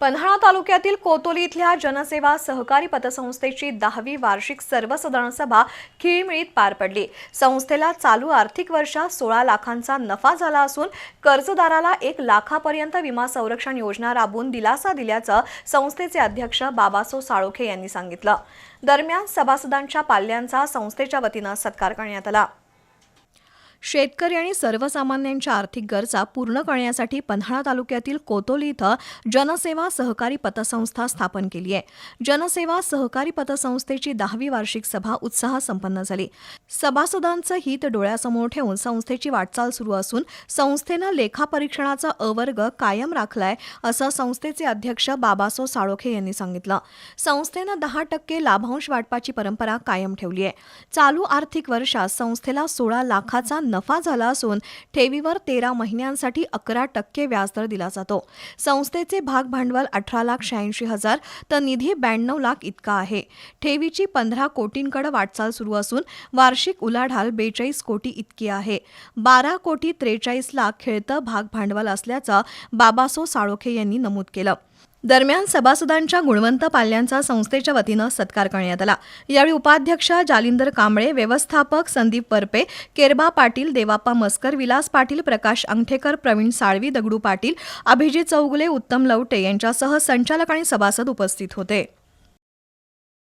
पन्हाळा तालुक्यातील कोतोली इथल्या जनसेवा सहकारी पतसंस्थेची दहावी वार्षिक सर्वसाधारण सभा खिळमिळीत पार पडली. संस्थेला चालू आर्थिक वर्षात सोळा लाखांचा नफा झाला असून कर्जदाराला एक लाखापर्यंत विमा संरक्षण योजना राबवून दिलासा दिल्याचं संस्थेचे अध्यक्ष बाबासो साळोखे यांनी सांगितलं. दरम्यान सभासदांच्या पाल्यांचा संस्थेच्या वतीनं सत्कार करण्यात आला. शेतकरी आणि सर्वसामान्यांच्या आर्थिक गरजा पूर्ण करण्यासाठी पन्हाळा तालुक्यातील कोतोली इथं जनसेवा सहकारी पतसंस्था स्थापन केली आहे. जनसेवा सहकारी पतसंस्थेची दहावी वार्षिक सभा उत्साहात संपन्न झाली. सभासदांचं हित डोळ्यासमोर ठेवून संस्थेची वाटचाल सुरू असून संस्थेनं लेखापरीक्षणाचा अवर्ग कायम राखलाय असं संस्थेचे अध्यक्ष बाबासो साळोखे यांनी सांगितलं. संस्थेनं दहा टक्के लाभांश वाटपाची परंपरा कायम ठेवली आहे. चालू आर्थिक वर्षात संस्थेला सोळा लाखाचा नफा झाला असून ठेवीवर तेरा महिन्यांसाठी अकरा टक्के व्याजदर दिला जातो. संस्थेचे भाग भांडवल अठरा लाख शहाऐंशी हजार तर निधी ब्याण्णव लाख इतका आहे. ठेवीची पंधरा कोटींकडे वाटचाल सुरू असून वार्षिक उलाढाल बेचाळीस कोटी इतकी आहे. बारा कोटी त्रेचाळीस लाख खेळतं भाग भांडवल असल्याचं बाबासो साळोखे यांनी नमूद केलं. दरम्यान सभासदांच्या गुणवंत पाल्यांचा संस्थेच्या वतीनं सत्कार करण्यात आला. यावेळी उपाध्यक्ष जालिंदर कांबळे व्यवस्थापक संदीप परपे केरबा पाटील देवाप्पा मस्कर विलास पाटील प्रकाश अंगठेकर प्रवीण साळवी दगडू पाटील अभिजित चौगुले उत्तम लवटे यांच्यासह संचालक आणि सभासद उपस्थित होते.